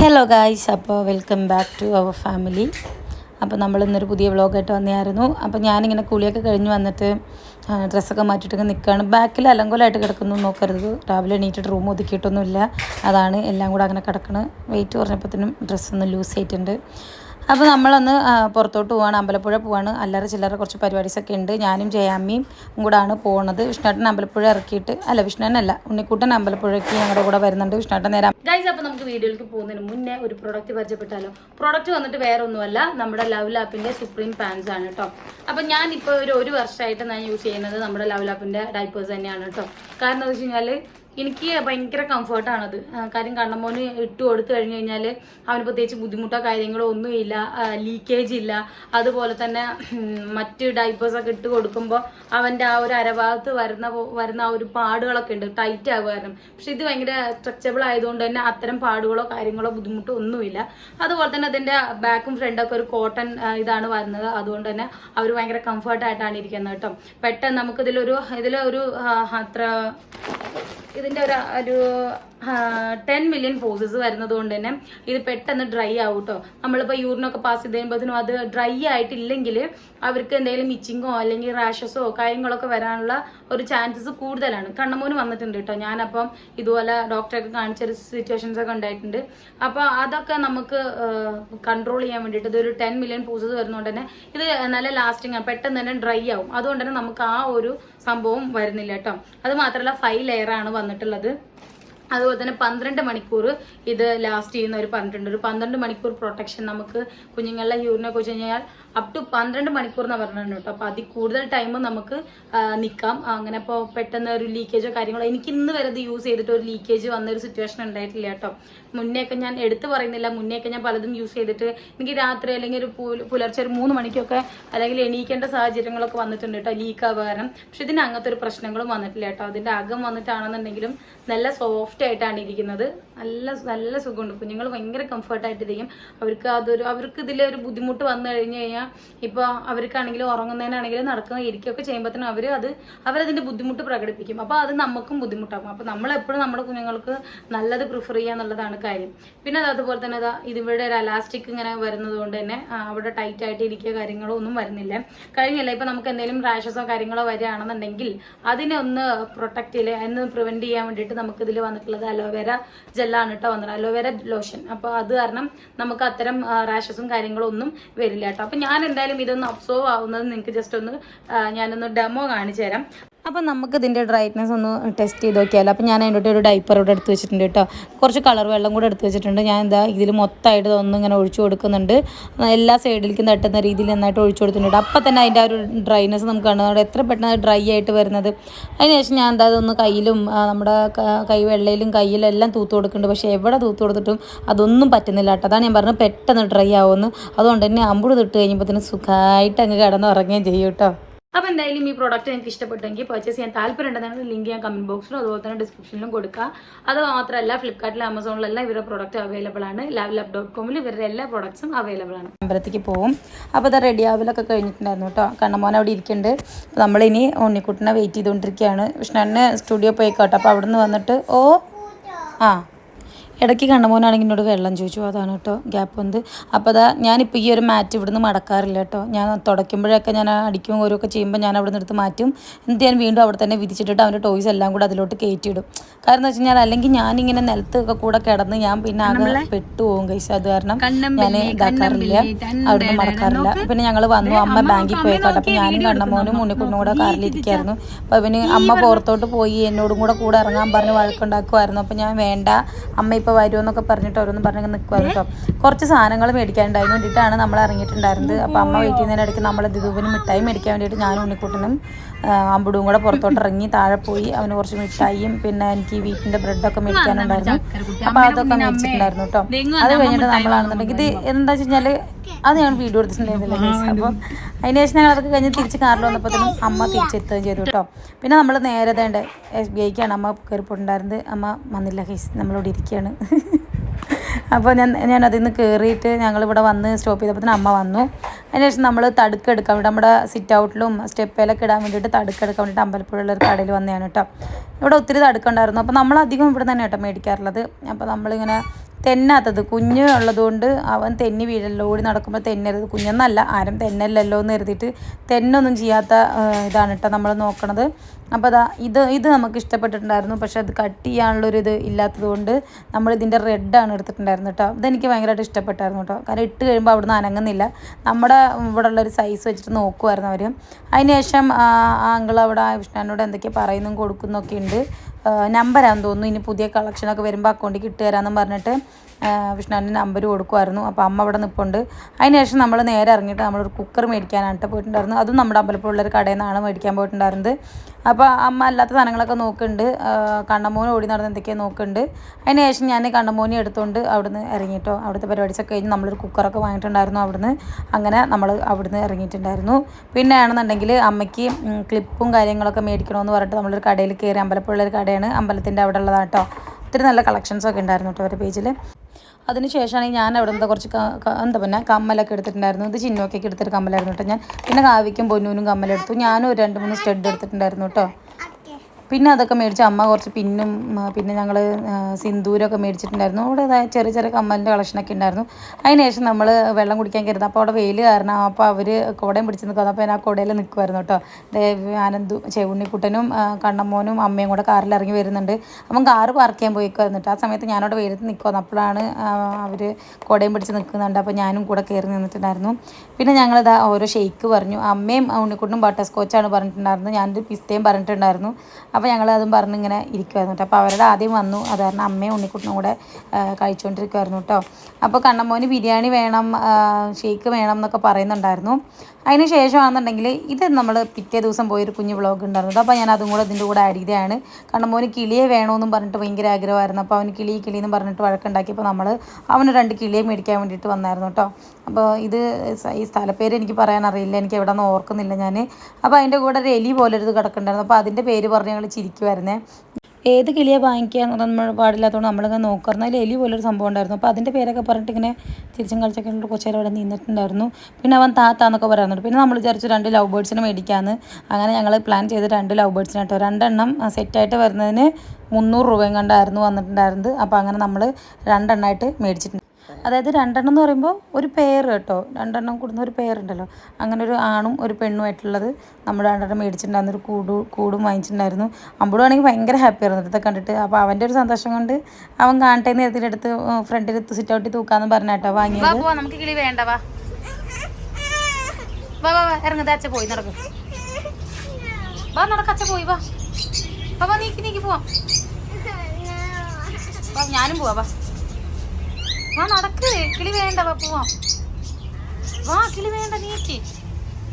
Hello guys അപ്പോൾ welcome back to our family അപ്പോൾ നമ്മൾ ഇന്നൊരു പുതിയ വ്ളോഗായിട്ട് വന്നതായിരുന്നു അപ്പോൾ ഞാനിങ്ങനെ കുളിയൊക്കെ കഴിഞ്ഞ് വന്നിട്ട് ഡ്രസ്സൊക്കെ മാറ്റിയിട്ടൊക്കെ നിൽക്കുകയാണ് ബാക്കിൽ അലങ്കോലമായിട്ട് കിടക്കുന്നു നോക്കരുത്. രാവിലെ എണീറ്റിട്ട് റൂം ഒതുക്കിയിട്ടൊന്നുമില്ല. അതാണ് എല്ലാം കൂടെ അങ്ങനെ കിടക്കണ. വെയിറ്റ് കുറഞ്ഞപ്പോഴത്തേനും ഡ്രസ്സൊന്ന് ലൂസ് ആയിട്ടുണ്ട്. അപ്പോൾ നമ്മളൊന്ന് പുറത്തോട്ട് പോവാണ്. അമ്പലപ്പുഴ പോവാണ്. അല്ലറ ചില്ലറ കുറച്ച് പരിപാടീസൊക്കെ ഉണ്ട്. ഞാനും ജയാമ്മിയും കൂടാണ് പോകുന്നത് വിഷ്ണുട്ടൻ അമ്പലപ്പുഴ ഇറക്കിയിട്ട് അല്ല വിഷ്ണുനല്ല ഉണ്ണിക്കൂട്ടൻ അമ്പലപ്പുഴയ്ക്ക് ഞങ്ങളുടെ കൂടെ വരുന്നുണ്ട് വിഷ്ണുട്ടൻ നേരം. ഗൈസ് അപ്പോൾ നമുക്ക് വീഡിയോയിലേക്ക് പോകുന്നതിന് മുന്നേ ഒരു പ്രോഡക്റ്റ് പരിചയപ്പെട്ടാലോ? പ്രോഡക്റ്റ് വന്നിട്ട് വേറെ ഒന്നുമല്ല. നമ്മുടെ ലവ് ലാപ്പിന്റെ സുപ്രീം പാൻസ് ആണ് കേട്ടോ അപ്പം ഞാനിപ്പോൾ ഒരു ഒരു വർഷമായിട്ട് ഞാൻ യൂസ് ചെയ്യുന്നത് നമ്മുടെ ലവ് ലാപ്പിന്റെ ഡൈപ്പേഴ്സ് തന്നെയാണ് കേട്ടോ കാരണം എന്താ വെച്ച് കഴിഞ്ഞാൽ എനിക്ക് ഭയങ്കര കംഫർട്ടാണത് കാര്യം കണ്ണമോന് ഇട്ട് കൊടുത്തു കഴിഞ്ഞു കഴിഞ്ഞാൽ അവന് പ്രത്യേകിച്ച് ബുദ്ധിമുട്ടോ കാര്യങ്ങളോ ഒന്നുമില്ല ലീക്കേജ് ഇല്ല. അതുപോലെ തന്നെ മറ്റ് ഡൈപ്പേഴ്സൊക്കെ ഇട്ട് കൊടുക്കുമ്പോൾ അവന്റെ ആ ഒരു അരഭാഗത്ത് വരുന്ന വരുന്ന ആ ഒരു പാടുകളൊക്കെ ഉണ്ട്. ടൈറ്റ് ആകുമായിരുന്നു പക്ഷെ ഇത് ഭയങ്കര സ്ട്രെച്ചബിൾ ആയതുകൊണ്ട് തന്നെ അത്തരം പാടുകളോ കാര്യങ്ങളോ ബുദ്ധിമുട്ടോ ഒന്നുമില്ല. അതുപോലെ തന്നെ അതിന്റെ ബാക്കും ഫ്രണ്ടൊക്കെ ഒരു കോട്ടൺ ഇതാണ് വരുന്നത്. അതുകൊണ്ട് തന്നെ അവർ ഭയങ്കര കംഫർട്ടായിട്ടാണ് ഇരിക്കുന്നത് കേട്ടോ. പെട്ടെന്ന് നമുക്കിതിലൊരു ഇതിലൊരു അത്ര അത്ര ഇതിന്റെ ഒരു ഒരു ടെൻ മില്യൺ പോസസ് വരുന്നത് കൊണ്ട് തന്നെ ഇത് പെട്ടെന്ന് ഡ്രൈ ആവും കേട്ടോ നമ്മളിപ്പോൾ യൂറിനൊക്കെ പാസ് ചെയ്ത് കഴിയുമ്പോഴത്തേനും അത് ഡ്രൈ ആയിട്ടില്ലെങ്കിൽ അവർക്ക് എന്തെങ്കിലും മിച്ചിങ്ങോ അല്ലെങ്കിൽ റാഷസോ കാര്യങ്ങളൊക്കെ വരാനുള്ള ഒരു ചാൻസസ് കൂടുതലാണ്. കണ്ണമോന് വന്നിട്ടുണ്ട് കേട്ടോ ഞാനപ്പം ഇതുപോലെ ഡോക്ടറൊക്കെ കാണിച്ച ഒരു സിറ്റുവേഷൻസ് ഒക്കെ ഉണ്ടായിട്ടുണ്ട്. അപ്പോൾ അതൊക്കെ നമുക്ക് കൺട്രോൾ ചെയ്യാൻ വേണ്ടിയിട്ട് ഇതൊരു ടെൻ മില്യൺ പൂസസ് വരുന്നതുകൊണ്ട് തന്നെ ഇത് നല്ല ലാസ്റ്റിംഗ് ആണ്. പെട്ടെന്ന് തന്നെ ഡ്രൈ ആവും. അതുകൊണ്ട് തന്നെ നമുക്ക് ആ ഒരു സംഭവം വരുന്നില്ല കേട്ടോ അത് മാത്രമല്ല ഫൈവ് ലെയർ ആണ് വന്നിട്ടുള്ളത്. അതുപോലെ തന്നെ പന്ത്രണ്ട് മണിക്കൂർ ഇത് ലാസ്റ്റ് ചെയ്യുന്ന ഒരു പറഞ്ഞിട്ടുണ്ട്. ഒരു പന്ത്രണ്ട് മണിക്കൂർ പ്രൊട്ടക്ഷൻ നമുക്ക് കുഞ്ഞുങ്ങളുടെ യൂറിനൊക്കെ വെച്ച് കഴിഞ്ഞാൽ അപ് ടു പന്ത്രണ്ട് മണിക്കൂർ എന്ന് പറഞ്ഞിട്ടുണ്ട് കേട്ടോ. അപ്പോൾ അതിൽ കൂടുതൽ ടൈം നമുക്ക് നിൽക്കാം അങ്ങനെ ഇപ്പോൾ പെട്ടെന്ന് ഒരു ലീക്കേജോ കാര്യങ്ങളോ എനിക്ക് ഇന്ന് വരെ ഇത് യൂസ് ചെയ്തിട്ട് ഒരു ലീക്കേജ് വന്ന ഒരു സിറ്റുവേഷൻ ഉണ്ടായിട്ടില്ല കേട്ടോ. മുന്നേയൊക്കെ ഞാൻ എടുത്തു പറയുന്നില്ല. മുന്നേയൊക്കെ ഞാൻ പലതും യൂസ് ചെയ്തിട്ട് എനിക്ക് രാത്രി അല്ലെങ്കിൽ ഒരു പുല- പുലർച്ചെ ഒരു മൂന്ന് മണിക്കൊക്കെ അല്ലെങ്കിൽ എണീക്കേണ്ട സാഹചര്യങ്ങളൊക്കെ വന്നിട്ടുണ്ട് കേട്ടോ ലീക്ക് ആകാരം പക്ഷെ ഇതിന് അങ്ങനത്തെ ഒരു പ്രശ്നങ്ങളും വന്നിട്ടില്ല കേട്ടോ. അതിന്റെ അകം വന്നിട്ടാണെന്നുണ്ടെങ്കിലും നല്ല സോഫ്റ്റ് ആയിട്ടാണ് ഇരിക്കുന്നത്. നല്ല നല്ല സുഖമുണ്ട്. കുഞ്ഞുങ്ങൾ ഭയങ്കര കംഫർട്ടായിട്ട് ഇരിക്കും. അവർക്ക് അതൊരു അവർക്ക് ഇതിലൊരു ബുദ്ധിമുട്ട് വന്നു കഴിഞ്ഞു കഴിഞ്ഞാൽ ഇപ്പോൾ അവർക്കാണെങ്കിലും ഉറങ്ങുന്നതിനാണെങ്കിലും നടക്കുന്ന ഇരിക്കുകയൊക്കെ ചെയ്യുമ്പോഴത്തേനും അവർ അത് അവരതിന്റെ ബുദ്ധിമുട്ട് പ്രകടിപ്പിക്കും. അപ്പോൾ അത് നമുക്കും ബുദ്ധിമുട്ടാകും. അപ്പോൾ നമ്മളെപ്പോഴും നമ്മുടെ കുഞ്ഞുങ്ങൾക്ക് നല്ലത് പ്രിഫർ ചെയ്യുക എന്നുള്ളതാണ് കാര്യം. പിന്നെ അത് അതുപോലെ തന്നെ ഇതാ ഇതിവിടെ ഒരു അലാസ്റ്റിക് ഇങ്ങനെ വരുന്നത് കൊണ്ട് തന്നെ അവിടെ ടൈറ്റ് ആയിട്ട് ഇരിക്കുക കാര്യങ്ങളോ ഒന്നും വരുന്നില്ല. കഴിഞ്ഞല്ല ഇപ്പൊ നമുക്ക് എന്തെങ്കിലും റാഷസോ കാര്യങ്ങളോ വരികയാണെന്നുണ്ടെങ്കിൽ അതിനെ ഒന്ന് പ്രൊട്ടക്ട് ചെയ്യില്ല എന്ന് പ്രിവെന്റ് ചെയ്യാൻ വേണ്ടിയിട്ട് നമുക്ക് ഇതിൽ വന്നിട്ടുള്ളത് അലോവേര ജെല്ലാണ് കേട്ടോ വന്നത് അലോവേര ലോഷൻ അപ്പോൾ അത് കാരണം നമുക്ക് അത്തരം റാഷസും കാര്യങ്ങളും ഒന്നും വരില്ല കേട്ടോ അപ്പോൾ ഞാൻ എന്തായാലും ഇതൊന്ന് അബ്സോർവ് ആവുന്നത് നിങ്ങൾക്ക് ജസ്റ്റ് ഒന്ന് ഞാനൊന്ന് ഡെമോ കാണിച്ചു തരാം അപ്പോൾ നമുക്ക് ഇതിന്റെ ഡ്രൈറ്റ്നെസ് ഒന്ന് ടെസ്റ്റ് ചെയ്ത് നോക്കിയാലോ. അപ്പോൾ ഞാൻ അതിന്റെ ഒരു ഡൈപ്പർ ഇവിടെ എടുത്ത് വെച്ചിട്ടുണ്ട് കേട്ടോ. കുറച്ച് കളർ വെള്ളം കൂടെ എടുത്ത് വെച്ചിട്ടുണ്ട്. ഞാൻ എന്താ ഇതിൽ മൊത്തമായിട്ട് ഒന്ന് ഇങ്ങനെ ഒഴിച്ചു കൊടുക്കുന്നുണ്ട്. എല്ലാ സൈഡിലേക്കും തട്ടുന്ന രീതിയിൽ നന്നായിട്ട് ഒഴിച്ചു കൊടുത്തിട്ടുണ്ട് അപ്പോൾ തന്നെ അതിന്റെ ആ ഒരു ഡ്രൈനെസ് നമുക്ക് കാണുന്നത് എത്ര പെട്ടെന്ന് ഡ്രൈ ആയിട്ട് വരുന്നത്. അതിനുശേഷം ഞാൻ എന്താ അതൊന്ന് കയ്യിലും നമ്മുടെ കൈ വെള്ളയിലും കയ്യിലും എല്ലാം തൂത്ത് കൊടുക്കുന്നുണ്ട്. പക്ഷേ എവിടെ തൂത്ത് കൊടുത്തിട്ടും അതൊന്നും പറ്റുന്നില്ല കേട്ടോ. അതാണ് ഞാൻ പറഞ്ഞത് പെട്ടെന്ന് ഡ്രൈ ആവുമെന്ന്. അതുകൊണ്ട് തന്നെ അമ്പുട് തൊട്ട് തന്നെ സുഖമായിട്ട് അങ്ങ് കിടന്ന് ഉറങ്ങുകയും ചെയ്യും കേട്ടോ. അപ്പോൾ എന്തായാലും ഈ പ്രോഡക്റ്റ് നിങ്ങൾക്ക് ഇഷ്ടപ്പെട്ടെങ്കിൽ പർച്ചേസ് ചെയ്യാൻ താല്പര്യമുണ്ടെങ്കിൽ ലിങ്ക് ഞാൻ കമന്റ് ബോക്സിലും അതുപോലെ തന്നെ ഡിസ്ക്രിപ്ഷനിലും കൊടുക്കുക അത് മാത്രമല്ല ഫ്ലിപ്കാർട്ടിലും ആമസോണിലെല്ലാം ഇവരുടെ പ്രോഡക്റ്റ് അവൈലബിൾ ആണ്. ലാവ് ലാബ് ഡോട്ട് കോമിൽ ഇവരുടെ എല്ലാ പ്രോഡക്ട്സും അവൈലബിൾ ആണ്. അമ്പലത്തേക്ക് പോകും അപ്പോൾ അത് റെഡി ആവലൊക്കെ കഴിഞ്ഞിട്ടുണ്ടായിരുന്നു കേട്ടോ കണ്ണമോൻ അവിടെ ഇരിക്കുന്നുണ്ട്. നമ്മളിനി ഉണ്ണിക്കുട്ടിനെ വെയിറ്റ് ചെയ്തുകൊണ്ടിരിക്കുകയാണ് കൃഷ്ണനെ സ്റ്റുഡിയോ പോയി കേട്ടോ. അപ്പോൾ അവിടെ നിന്ന് വന്നിട്ട് ഓ ആ. ഇടയ്ക്ക് കണ്ണമോനാണെങ്കിൽ എന്നോട് വെള്ളം ചോദിച്ചു അതാണ് കേട്ടോ ഗ്യാപ്പ് വന്ന് അപ്പോൾ അതാ ഞാനിപ്പോൾ ഈ ഒരു മാറ്റ് ഇവിടുന്ന് മടക്കാറില്ല കേട്ടോ. ഞാൻ തുടയ്ക്കുമ്പോഴൊക്കെ ഞാൻ അടിക്കും ഓരോക്കെ ചെയ്യുമ്പോൾ ഞാൻ അവിടെ നിന്ന് എടുത്ത് മാറ്റും. എന്നിട്ട് ഞാൻ വീണ്ടും അവിടെ തന്നെ വിരിച്ചിട്ടിട്ട് അവന്റെ ടോയ്സ് എല്ലാം കൂടെ അതിലോട്ട് കയറ്റിയിടും. കാരണം എന്ന് വെച്ച് കഴിഞ്ഞാൽ അല്ലെങ്കിൽ ഞാനിങ്ങനെ നിലത്തൊക്കെ കൂടെ കിടന്ന് ഞാൻ പിന്നെ ആകെ പെട്ടുപോകും കൈസ് അത് കാരണം ഞാൻ ഇതാക്കാറില്ല. അവിടുന്ന് മടക്കാറില്ല. പിന്നെ ഞങ്ങൾ വന്നു അമ്മ ബാങ്കിൽ പോയേക്കാട്ടെ അപ്പോൾ ഞാനും കണ്ണമോനും ഉണ്ണിക്കുണ്ണും കൂടെ കാറിലിരിക്കായിരുന്നു. അപ്പോൾ അവന് അമ്മ പുറത്തോട്ട് പോയി എന്നോടും കൂടെ കൂടെ ഇറങ്ങാൻ പറഞ്ഞ് വഴക്കുണ്ടാക്കുമായിരുന്നു അപ്പോൾ ഞാൻ വേണ്ട അമ്മ ഇപ്പോൾ വരുമെന്നൊക്കെ പറഞ്ഞിട്ട് ഓരോന്നും പറഞ്ഞ് നിൽക്കുമായിരുന്നു കേട്ടോ. കുറച്ച് സാധനങ്ങൾ മേടിക്കാനുണ്ടായിരുന്നു വേണ്ടിയിട്ടാണ് നമ്മൾ ഇറങ്ങിയിട്ടുണ്ടായിരുന്നത്. അപ്പോൾ അമ്മ വെയിറ്റ് ചെയ്യുന്നതിനിടയ്ക്ക് നമ്മൾ ദിദുവിന് മിഠായി മേടിക്കാൻ വേണ്ടിയിട്ട് ഞാനും ഉണ്ണിക്കുട്ടനും അമ്പുടും കൂടെ പുറത്തോട്ട് ഇറങ്ങി താഴെ പോയി അവന് കുറച്ച് മിഠായിയും പിന്നെ എനിക്ക് വീട്ടിന്റെ ബ്രെഡൊക്കെ മേടിക്കാനുണ്ടായിരുന്നു. അപ്പോൾ അതൊക്കെ മേടിച്ചിട്ടുണ്ടായിരുന്നു കേട്ടോ. അത് കഴിഞ്ഞിട്ട് നമ്മളാണെന്നുണ്ടെങ്കിൽ ഇത് എന്താ വെച്ച് കഴിഞ്ഞാൽ അത് ഞങ്ങൾ വീഡിയോ എടുത്തിട്ടുണ്ടായിരുന്നില്ല ഗൈസ്. അപ്പോൾ അതിന് ശേഷം ഞങ്ങൾ അതൊക്കെ കഴിഞ്ഞ് തിരിച്ച് കാറിൽ വന്നപ്പോഴത്തേനും അമ്മ തിരിച്ചെത്തുകയും ചെയ്തു കേട്ടോ. പിന്നെ നമ്മൾ നേരെ തേണ്ട എസ് ബി ഐക്കാണ് അമ്മ കയറിപ്പോയിട്ടുണ്ടായിരുന്നത് അമ്മ വന്നില്ല ഗൈസ്. നമ്മളിവിടെ ഇരിക്കുകയാണ്. അപ്പോൾ ഞാൻ ഞാൻ അതിൽ നിന്ന് കയറിയിട്ട് ഞങ്ങളിവിടെ വന്ന് സ്റ്റോപ്പ് ചെയ്തപ്പോൾ അമ്മ വന്നു. അതിനുശേഷം നമ്മൾ തടുക്കെടുക്കാൻ വേണ്ടി നമ്മുടെ സിറ്റ് ഔട്ടിലും സ്റ്റെപ്പേലൊക്കെ ഇടാൻ വേണ്ടിയിട്ട് തടുക്കെടുക്കാൻ വേണ്ടിയിട്ട് അമ്പലപ്പുഴയുള്ള ഒരു കടയിൽ വന്നതാണ് കേട്ടോ. ഇവിടെ ഒത്തിരി തടുക്കുണ്ടായിരുന്നു. അപ്പോൾ നമ്മൾ അധികം ഇവിടെ തന്നെ കേട്ടോ മേടിക്കാറുള്ളത്. അപ്പോൾ നമ്മളിങ്ങനെ തെന്നാത്തത് കുഞ്ഞ് ഉള്ളതുകൊണ്ട് അവൻ തെന്നി വീഴല്ലോ ഓടി നടക്കുമ്പോൾ തെന്നരുത്. കുഞ്ഞെന്നല്ല ആരും തെന്നല്ലല്ലോ എന്ന് കരുതിയിട്ട് തെന്നൊന്നും ചെയ്യാത്ത ഇതാണ് കേട്ടോ നമ്മൾ നോക്കണത്. അപ്പോൾ അതാ ഇത് ഇത് നമുക്ക് ഇഷ്ടപ്പെട്ടിട്ടുണ്ടായിരുന്നു. പക്ഷേ അത് കട്ട് ചെയ്യാനുള്ളൊരു ഇത് ഇല്ലാത്തത് കൊണ്ട് നമ്മൾ ഇതിന്റെ റെഡാണ് എടുത്തിട്ടുണ്ടായിരുന്നു കേട്ടോ ഇതെനിക്ക് ഭയങ്കരമായിട്ട് ഇഷ്ടപ്പെട്ടായിരുന്നു കേട്ടോ കാരണം ഇട്ട് കഴിയുമ്പോൾ അവിടുന്ന് അനങ്ങുന്നില്ല. നമ്മുടെ ഇവിടെ ഉള്ളൊരു സൈസ് വെച്ചിട്ട് നോക്കുമായിരുന്നു അവർ അതിനുശേഷം അങ്കിൾ അവിടെ വിഷ്ണുവിനോട് എന്തൊക്കെ പറയുന്നു കൊടുക്കുന്നൊക്കെ ഉണ്ട്. നമ്പരാന്ന് തോന്നുന്നു. ഇനി പുതിയ കളക്ഷനൊക്കെ വരുമ്പോൾ അക്കൗണ്ടിൽ കിട്ടുകയെന്ന് പറഞ്ഞിട്ട് വിഷ്ണുവിന്റെ നമ്പർ കൊടുക്കുമായിരുന്നു അപ്പോൾ അമ്മ അവിടെ നിൽപ്പുണ്ട് അതിനുശേഷം നമ്മൾ നേരെ ഇറങ്ങിയിട്ട് നമ്മളൊരു കുക്കർ മേടിക്കാനായിട്ട് പോയിട്ടുണ്ടായിരുന്നു അതും നമ്മുടെ അമ്പലപ്പുള്ളൊരു കടയിൽ നിന്നാണ് മേടിക്കാൻ പോയിട്ടുണ്ടായിരുന്നത്. അപ്പോൾ അമ്മ അല്ലാത്ത സാധനങ്ങളൊക്കെ നോക്കുന്നുണ്ട്. കണ്ണമോൻ ഓടി നടന്ന് എന്തൊക്കെയോ നോക്കുന്നുണ്ട്. അതിന് ശേഷം ഞാൻ കണ്ണമോനെ എടുത്തുകൊണ്ട് അവിടുന്ന് ഇറങ്ങിയിട്ടോ അവിടുത്തെ പരിപാടിച്ചൊക്കെ കഴിഞ്ഞ് നമ്മളൊരു കുക്കറൊക്കെ വാങ്ങിയിട്ടുണ്ടായിരുന്നു അവിടുന്ന്. അങ്ങനെ നമ്മൾ അവിടുന്ന് ഇറങ്ങിയിട്ടുണ്ടായിരുന്നു. പിന്നെ ആണെന്നുണ്ടെങ്കിൽ അമ്മയ്ക്ക് ക്ലിപ്പും കാര്യങ്ങളൊക്കെ മേടിക്കണമെന്ന് പറഞ്ഞിട്ട് നമ്മളൊരു കടയിൽ കയറി അമ്പലപ്പുള്ളൊരു കടയാണ് അമ്പലത്തിന്റെ അവിടെ ഉള്ളതാണ് കേട്ടോ ഒത്തിരി നല്ല കളക്ഷൻസൊക്കെ ഉണ്ടായിരുന്നു കേട്ടോ അവരുടെ പേജിൽ അതിനുശേഷമാണ് ഞാൻ അവിടെ നിന്ന് കുറച്ച് എന്താ പിന്നെ കമ്മലൊക്കെ എടുത്തിട്ടുണ്ടായിരുന്നു. ഇത് ചിന്നോക്കൊക്കെ എടുത്തിട്ട് കമ്മലായിരുന്നു കേട്ടോ ഞാൻ. പിന്നെ കാവിക്കും പൊന്നൂനും കമ്മലെടുത്തു. ഞാനും ഒരു രണ്ട് മൂന്ന് സ്റ്റെഡ് എടുത്തിട്ടുണ്ടായിരുന്നു കേട്ടോ. പിന്നെ അതൊക്കെ മേടിച്ച് അമ്മ കുറച്ച് പിന്നും പിന്നെ ഞങ്ങൾ സിന്ദൂരമൊക്കെ മേടിച്ചിട്ടുണ്ടായിരുന്നു. അവിടെ ചെറിയ ചെറിയ കമ്മലിന്റെ കളക്ഷനൊക്കെ ഉണ്ടായിരുന്നു. അതിനുശേഷം നമ്മൾ വെള്ളം കുടിക്കാൻ കരുതുന്നത് അപ്പോൾ അവിടെ വെയിൽ കാരണം അപ്പോൾ അവർ കുടയും പിടിച്ച് നിൽക്കുന്നത് അപ്പോൾ ഞാൻ ആ കുടയിൽ നിൽക്കുമായിരുന്നു കേട്ടോ. ആനന്ദു ചെവുണ്ണിക്കുട്ടനും കണ്ണമ്മോനും അമ്മയും കൂടെ കാറിൽ ഇറങ്ങി വരുന്നുണ്ട്. അപ്പം കാറ് പാർക്ക് ചെയ്യാൻ പോയിക്കുമായിരുന്നു കേട്ടോ. ആ സമയത്ത് ഞാനവിടെ വെയിലത്ത് നിൽക്കുമായിരുന്നു അപ്പോഴാണ് അവർ കുടയും പിടിച്ച് നിൽക്കുന്നുണ്ട് അപ്പോൾ ഞാനും കൂടെ കയറി നിന്നിട്ടുണ്ടായിരുന്നു. പിന്നെ ഞങ്ങളിതാ ഓരോ ഷെയ്ക്ക് പറഞ്ഞു. അമ്മയും ഉണ്ണിക്കുട്ടനും ബട്ടർ സ്കോച്ചാണ് പറഞ്ഞിട്ടുണ്ടായിരുന്നത്. ഞാനൊരു പിസ്തയും പറഞ്ഞിട്ടുണ്ടായിരുന്നു. അപ്പോൾ ഞങ്ങൾ അതും പറഞ്ഞ് ഇങ്ങനെ ഇരിക്കുമായിരുന്നു കേട്ടോ. അപ്പോൾ അവരുടെ ആദ്യം വന്നു. അത് കാരണം അമ്മയും ഉണ്ണിക്കുട്ടനും കൂടെ കഴിച്ചുകൊണ്ടിരിക്കുമായിരുന്നു കേട്ടോ. അപ്പോൾ കണ്ണമ്മോന് ബിരിയാണി വേണം ഷേക്ക് വേണം എന്നൊക്കെ പറയുന്നുണ്ടായിരുന്നു. അതിന് ശേഷമാണെന്നുണ്ടെങ്കിൽ ഇത് നമ്മൾ പിറ്റേ ദിവസം പോയൊരു കുഞ്ഞ് വ്ളോഗ് ഉണ്ടായിരുന്നത് അപ്പോൾ ഞാൻ അതും കൂടെ ഇതിന്റെ കൂടെ ആഡ് ചെയ്തതാണ്. കാരണം മോന് കിളിയെ വേണമെന്നും പറഞ്ഞിട്ട് ഭയങ്കര ആഗ്രഹമായിരുന്നു. അപ്പോൾ അവന് കിളി കിളി എന്ന് പറഞ്ഞിട്ട് വഴക്കുണ്ടാക്കിയപ്പോൾ നമ്മൾ അവന് രണ്ട് കിളിയെ മേടിക്കാൻ വേണ്ടിയിട്ട് വന്നായിരുന്നു കേട്ടോ. അപ്പോൾ ഇത് ഈ സ്ഥലപ്പേര് എനിക്ക് പറയാൻ അറിയില്ല. എനിക്ക് എവിടെ നിന്ന് ഓർക്കുന്നില്ല ഞാൻ. അപ്പോൾ അതിന്റെ കൂടെ ഒരു എലി പോലൊരു ഇത് കിടക്കുന്നുണ്ടായിരുന്നു. അപ്പോൾ അതിന്റെ പേര് പറഞ്ഞ് ഞങ്ങൾ ചിരിക്കുമായിരുന്നേ ഏത് കിളിയെ വാങ്ങിക്കുക എന്ന് നമ്മൾ പാടില്ലാത്തതുകൊണ്ട് നമ്മളിങ്ങനെ നോക്കാറുണ്ട് അതിൽ എലി പോലൊരു സംഭവം ഉണ്ടായിരുന്നു. അപ്പോൾ അതിന്റെ പേരൊക്കെ പറഞ്ഞിട്ട് ഇങ്ങനെ തിരിച്ചും കളിച്ചൊക്കെ ഉള്ള കൊച്ചേരം അവിടെ നിന്നിട്ടുണ്ടായിരുന്നു. പിന്നെ അവൻ താത്താന്നൊക്കെ പറയുന്നുണ്ട്. പിന്നെ നമ്മൾ വിചാരിച്ചു രണ്ട് ലവ് ബേർഡ്സിനെ മേടിക്കാമെന്ന് അങ്ങനെ ഞങ്ങൾ പ്ലാൻ ചെയ്ത് രണ്ട് ലവ് ബേർഡ്സിനെ കേട്ടോ. രണ്ടെണ്ണം സെറ്റായിട്ട് വരുന്നതിന് മുന്നൂറ് രൂപയും കണ്ടായിരുന്നു വന്നിട്ടുണ്ടായിരുന്നത്. അപ്പോൾ അങ്ങനെ നമ്മൾ രണ്ടെണ്ണമായിട്ട് മേടിച്ചിട്ടുണ്ട്. അതായത് രണ്ടെണ്ണം എന്ന് പറയുമ്പോൾ ഒരു പെയർ കേട്ടോ. രണ്ടെണ്ണം കൂടുന്ന ഒരു പെയർ ഉണ്ടല്ലോ. അങ്ങനെ ഒരു ആണും ഒരു പെണ്ണുമായിട്ടുള്ളത് നമ്മൾ രണ്ടെണ്ണം മേടിച്ചിട്ടുണ്ടായിരുന്നു ഒരു കൂട് കൂടും വാങ്ങിച്ചിട്ടുണ്ടായിരുന്നു. അമ്പുടാണെങ്കിൽ ഭയങ്കര ഹാപ്പി ആയിരുന്നു. ഇതൊക്കെ കണ്ടിട്ട് അപ്പോൾ അവന്റെ ഒരു സന്തോഷം കൊണ്ട് അവൻ കാണട്ടെ എന്ന് അടുത്ത് ഫ്രണ്ടിൽ സിറ്റ് ഔട്ടി തൂക്കാന്ന് പറഞ്ഞാട്ടോ വാങ്ങിയത്. നമുക്ക് കിളി വാ. വാ വാ പോയി. വാ പോയി. വാ. നീക്കി നീക്കി. ഞാനും പോവാ. വാ. വാ നടക്ക്. കിളി വേണ്ട വാ പോവാം. വാ കിളി വേണ്ട നീക്കി.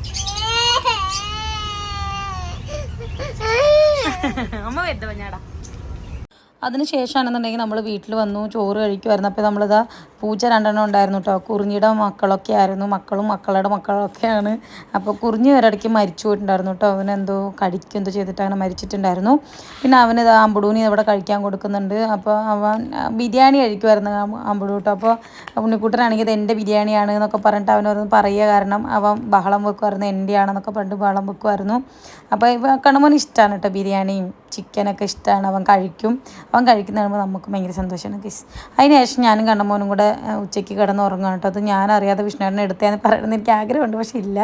അമ്മ വരുന്ന പഞ്ഞാടാ അതിന് ശേഷമാണെന്നുണ്ടെങ്കിൽ നമ്മൾ വീട്ടിൽ വന്നു ചോറ് കഴിക്കുമായിരുന്നു അപ്പോൾ നമ്മളിതാ പൂച്ച രണ്ടെണ്ണം ഉണ്ടായിരുന്നു കേട്ടോ കുറിഞ്ഞിയുടെ മക്കളൊക്കെ ആയിരുന്നു. മക്കളും മക്കളുടെ മക്കളൊക്കെയാണ്. അപ്പോൾ കുറിഞ്ഞി ഒരിടയ്ക്ക് മരിച്ചു പോയിട്ടുണ്ടായിരുന്നു കേട്ടോ അവനെന്തോ കടിക്കും എന്തോ ചെയ്തിട്ട് അങ്ങനെ മരിച്ചിട്ടുണ്ടായിരുന്നു. പിന്നെ അവന് അമ്പുടൂനി ഇവിടെ കഴിക്കാൻ കൊടുക്കുന്നുണ്ട്. അപ്പോൾ അവൻ ബിരിയാണി കഴിക്കുമായിരുന്നു അമ്പുടു കേട്ടോ അപ്പോൾ ഉണ്ണിക്കുട്ടനാണെങ്കിൽ ഇത് എന്റെ ബിരിയാണിയാണ് എന്നൊക്കെ പറഞ്ഞിട്ട് അവനോരൊന്ന് പറയുക കാരണം അവൻ ബഹളം വെക്കുമായിരുന്നു എന്റെ ആണെന്നൊക്കെ പറഞ്ഞിട്ട് ബഹളം വെക്കുമായിരുന്നു അപ്പോൾ ഇവ കണ്ണമോന് ഇഷ്ടമാണ് കേട്ടോ ബിരിയാണിയും. ചിക്കനൊക്കെ ഇഷ്ടമാണ് അവൻ കഴിക്കും. അവൻ കഴിക്കുന്ന കാണുമ്പോൾ നമുക്ക് ഭയങ്കര സന്തോഷമാണ് അതിനുശേഷം അതിന് ഞാനും കണ്ണമോനും കൂടെ ഉച്ചയ്ക്ക് കിടന്ന് ഉറങ്ങുകയാണ് കേട്ടോ. അത് ഞാനറിയാതെ വിഷ്ണുവിനെ എടുത്തേന്ന് പറയണമെന്ന് എനിക്ക് ആഗ്രഹമുണ്ട് പക്ഷേ ഇല്ല.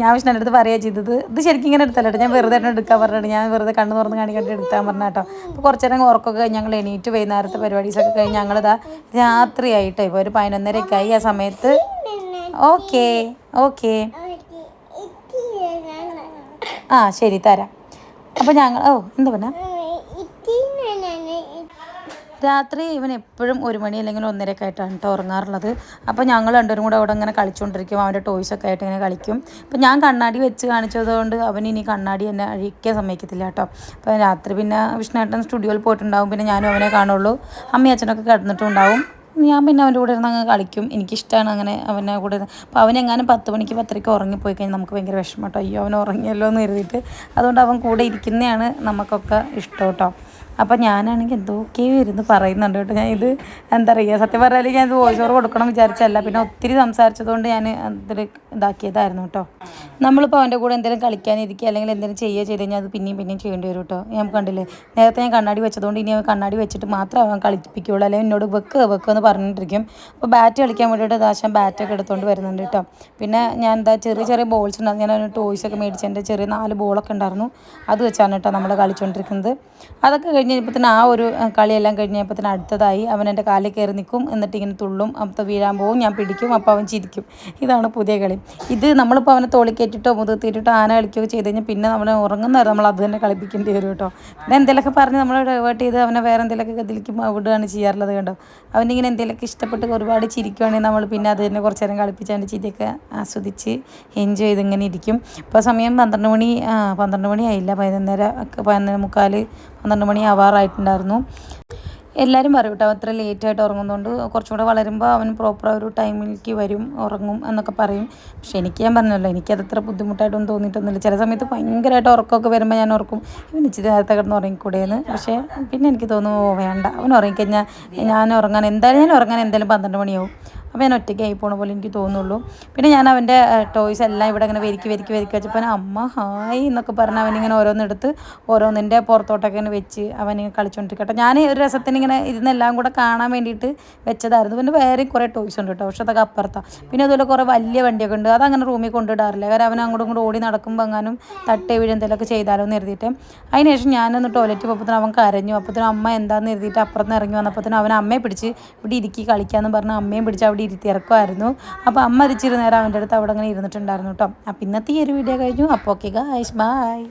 ഞാൻ വിഷ്ണുവിന്റെ അടുത്ത് പറയുക ചെയ്തത്. ഇത് ശരിക്കും ഇങ്ങനെ എടുത്തല്ല ഞാൻ വെറുതെ തന്നെ എടുക്കാൻ പറഞ്ഞിട്ട് ഞാൻ വെറുതെ കണ്ണു തുറന്ന് കാണിക്കാണ്ട് എടുത്താൻ പറഞ്ഞ കേട്ടോ. അപ്പോൾ കുറച്ച് നേരം ഉറക്കൊക്കെ കഴിഞ്ഞ് ഞങ്ങൾ എണീറ്റ് വൈകുന്നേരത്തെ പരിപാടീസൊക്കെ കഴിഞ്ഞ് ഞങ്ങളിതാ രാത്രിയായിട്ട്. ഇപ്പോൾ ഒരു പതിനൊന്നരയൊക്കെ ആയി ആ സമയത്ത്. Okay okay. ആ ശരി തരാം. അപ്പോൾ ഞങ്ങൾ ഓ എന്താ പറഞ്ഞാ? രാത്രി ഇവൻ എപ്പോഴും ഒരു മണി അല്ലെങ്കിൽ ഒന്നരയൊക്കെ ആയിട്ടാണ് കേട്ടോ ഉറങ്ങാറുള്ളത്. അപ്പോൾ ഞങ്ങൾ രണ്ടുപേരും കൂടെ അവിടെ ഇങ്ങനെ കളിച്ചുകൊണ്ടിരിക്കും അവന്റെ ടോയ്സൊക്കെ ആയിട്ട് ഇങ്ങനെ കളിക്കും. അപ്പോൾ ഞാൻ കണ്ണാടി വെച്ച് കാണിച്ചതുകൊണ്ട് അവൻ ഇനി കണ്ണാടി എന്നെ അഴിക്കാൻ സമ്മതിക്കത്തില്ല കേട്ടോ അപ്പോൾ രാത്രി പിന്നെ വിഷ്ണുവേട്ടൻ സ്റ്റുഡിയോയിൽ പോയിട്ടുണ്ടാവും. പിന്നെ ഞാനും അവനെ കാണുള്ളൂ. അമ്മയും അച്ഛനൊക്കെ കിടന്നിട്ടുണ്ടാവും. ഞാൻ പിന്നെ അവന്റെ കൂടെ ഇരുന്ന് അങ്ങ് കളിക്കും. എനിക്കിഷ്ടമാണ് അങ്ങനെ അവനെ കൂടെ അപ്പോൾ അവനെങ്ങാനും പത്ത് മണിക്ക് പത്തരയ്ക്ക് ഉറങ്ങിപ്പോയി കഴിഞ്ഞാൽ നമുക്ക് ഭയങ്കര വിഷമം കേട്ടോ അയ്യോ അവൻ ഉറങ്ങിയല്ലോ എന്ന് കരുതിയിട്ട്. അതുകൊണ്ട് അവൻ കൂടെ ഇരിക്കുന്നതാണ് നമുക്കൊക്കെ ഇഷ്ടം കേട്ടോ അപ്പം ഞാനാണെങ്കിൽ എന്തൊക്കെയോ ഇരുന്ന് പറയുന്നുണ്ട് കേട്ടോ. ഞാൻ ഇത് എന്താ പറയുക സത്യം പറഞ്ഞാൽ ഞാൻ ഇത് വോയിസ് ഓവർ കൊടുക്കണം വിചാരിച്ചല്ല പിന്നെ ഒത്തിരി സംസാരിച്ചതുകൊണ്ട് ഞാൻ അതിൽ ഇതാക്കിയതായിരുന്നു കേട്ടോ. നമ്മളിപ്പോൾ അവന്റെ കൂടെ എന്തെങ്കിലും കളിക്കാനിരിക്കുക അല്ലെങ്കിൽ എന്തെങ്കിലും ചെയ്യുക ചെയ്ത് കഴിഞ്ഞാൽ അത് പിന്നെയും പിന്നെയും ചെയ്യേണ്ടി വരും കേട്ടോ. ഞാൻ കണ്ടില്ലേ നേരത്തെ ഞാൻ കണ്ണാടി വെച്ചതുകൊണ്ട് ഇനി അവൻ കണ്ണാടി വെച്ചിട്ട് മാത്രമേ അവൻ കളിപ്പിക്കുകയുള്ളൂ. അല്ലെങ്കിൽ എന്നോട് വെക്ക് വെക്ക് എന്ന് പറഞ്ഞിട്ടിരിക്കും. അപ്പോൾ ബാറ്റ് കളിക്കാൻ വേണ്ടിയിട്ട് ദാശം ബാറ്റൊക്കെ എടുത്തുകൊണ്ട് വരുന്നുണ്ട് കേട്ടോ. പിന്നെ ഞാൻ എന്താ ചെറിയ ചെറിയ ബോൾസ് ഉണ്ടായിരുന്നു ഞാൻ അവന് ടോയ്സ് ഒക്കെ മേടിച്ച് എന്റെ ചെറിയ നാല് ബോളൊക്കെ ഉണ്ടായിരുന്നു. അത് വെച്ചാണ് കേട്ടോ നമ്മൾ കളിച്ചുകൊണ്ടിരിക്കുന്നത് അതൊക്കെ കഴിഞ്ഞപ്പോൾ ആ ഒരു കളിയെല്ലാം കഴിഞ്ഞപ്പോൾ തന്നെ അടുത്തതായി അവൻ എന്റെ കാലിൽ കയറി നിൽക്കും എന്നിട്ട് ഇങ്ങനെ തുള്ളും അപ്പം വീഴാൻ പോകും ഞാൻ പിടിക്കും അപ്പോൾ അവൻ ചിരിക്കും. ഇതാണ് പുതിയ കളി. ഇത് നമ്മളിപ്പോൾ അവനെ തോളിക്കേറ്റിട്ടോ മുതിർത്തിയിട്ടോ ആന കളിക്കുകയോ ചെയ്ത് കഴിഞ്ഞാൽ പിന്നെ അവനെ ഉറങ്ങുന്നവരെ നമ്മൾ അത് തന്നെ കളിപ്പിക്കേണ്ടി വരും കേട്ടോ. പിന്നെ എന്തെങ്കിലുമൊക്കെ പറഞ്ഞ് നമ്മൾ ഡൈവേർട്ട് ചെയ്ത് അവനെ വേറെ എന്തെങ്കിലുമൊക്കെ ഇതിലേക്ക് വിടുകയാണ് ചെയ്യാറുള്ളത് കണ്ടോ? അവനിങ്ങനെ എന്തെങ്കിലുമൊക്കെ ഇഷ്ടപ്പെട്ട് ഒരുപാട് ചിരിക്കുകയാണെങ്കിൽ നമ്മൾ പിന്നെ അത് തന്നെ കുറച്ച് നേരം കളിപ്പിച്ച് അവന്റെ ചിരിയൊക്കെ ആസ്വദിച്ച് എൻജോയ് ചെയ്ത് ഇങ്ങനെ ഇരിക്കും. ഇപ്പോൾ സമയം പന്ത്രണ്ട് മണി പന്ത്രണ്ട് മണി ആയില്ല പതിനൊന്നര ഒക്കെ പതിനൊന്നര മുക്കാൽ പന്ത്രണ്ട് മണി ആവാറായിട്ടുണ്ടായിരുന്നു. എല്ലാവരും പറയും കേട്ടോ അത്ര ലേറ്റായിട്ട് ഉറങ്ങുന്നതുകൊണ്ട് കുറച്ചും കൂടെ വളരുമ്പോൾ അവൻ പ്രോപ്പർ ഒരു ടൈമിലേക്ക് വരും ഉറങ്ങും എന്നൊക്കെ പറയും. പക്ഷെ എനിക്ക് ഞാൻ പറഞ്ഞല്ലോ എനിക്കത് അത്ര ബുദ്ധിമുട്ടായിട്ടൊന്നും തോന്നിയിട്ടൊന്നുമില്ല. ചില സമയത്ത് ഭയങ്കരമായിട്ട് ഉറക്കമൊക്കെ വരുമ്പോൾ ഞാൻ ഉറക്കും. ഇവൻ ഇച്ചിരി നേരത്തെ കിടന്ന് ഉറങ്ങിക്കൂടെയെന്ന് പക്ഷേ പിന്നെ എനിക്ക് തോന്നുന്നു വേണ്ട. അവൻ ഉറങ്ങിക്കഴിഞ്ഞാൽ ഞാൻ ഉറങ്ങാൻ എന്തായാലും ഞാൻ ഉറങ്ങാൻ എന്തായാലും പന്ത്രണ്ട് മണിയാവും. അപ്പോൾ ഞാൻ ഒറ്റയ്ക്കായി പോണ പോലെ എനിക്ക് തോന്നുള്ളൂ. പിന്നെ ഞാൻ അവന്റെ ടോയ്സ് എല്ലാം ഇവിടെ ഇങ്ങനെ വെരിക്കി വെരിക്കി വെരിക്കി വെച്ചപ്പോൾ അമ്മ ഹായ് എന്നൊക്കെ പറഞ്ഞ് അവനിങ്ങനെ ഓരോന്നെടുത്ത് ഓരോന്നിന്റെ പുറത്തോട്ടൊക്കെ ഇങ്ങനെ വെച്ച് അവനിങ്ങനെ കളിച്ചുകൊണ്ടിരിക്കട്ടെ ഞാൻ ഒരു രസത്തിന് ഇങ്ങനെ ഇരുന്നെല്ലാം കൂടെ കാണാൻ വേണ്ടിയിട്ട് വെച്ചതായിരുന്നു. പിന്നെ വേറെ കുറേ ടോയ്സ് ഉണ്ട് കേട്ടോ. പക്ഷെ അതൊക്കെ അപ്പുറത്താണ് പിന്നെ അതുപോലെ കുറേ വലിയ വണ്ടിയൊക്കെ ഉണ്ട്. അതങ്ങനെ റൂമിൽ കൊണ്ടിടാറില്ല കാരണം അവൻ അങ്ങോട്ടും ഇങ്ങോട്ടും ഓടി നടക്കുമ്പോൾ എങ്ങാനും തട്ടേ വീഴും എന്തെങ്കിലുമൊക്കെ ചെയ്താലോ എന്ന് എഴുതിയിട്ട് അതിനുശേഷം ഞാനൊന്ന് ടോയ്ലറ്റ് പോയപ്പോഴത്തേനും അവൻ കരഞ്ഞു. അപ്പോഴത്തേനും അമ്മ എന്താണെന്ന് എഴുതിയിട്ട് അപ്പുറത്ത് ഇറങ്ങി വന്നപ്പോഴത്തേനും അവൻ അമ്മയെ പിടിച്ച് ഇവിടെ ഇരിക്കി കളിക്കാമെന്ന് പറഞ്ഞ് അമ്മയും പിടിച്ച് അവിടെ ഇരുത്തി ഇറക്കുമായിരുന്നു. അപ്പോൾ അമ്മ അതിച്ചിരി നേരം അവന്റെ അടുത്ത് അവിടെ അങ്ങനെ ഇരുന്നിട്ടുണ്ടായിരുന്നു കേട്ടോ. അപ്പോൾ ഇന്നത്തെ ഈ ഒരു വീഡിയോ കഴിഞ്ഞു. അപ്പോൾ ഓക്കെ ഗായ്സ് ബൈ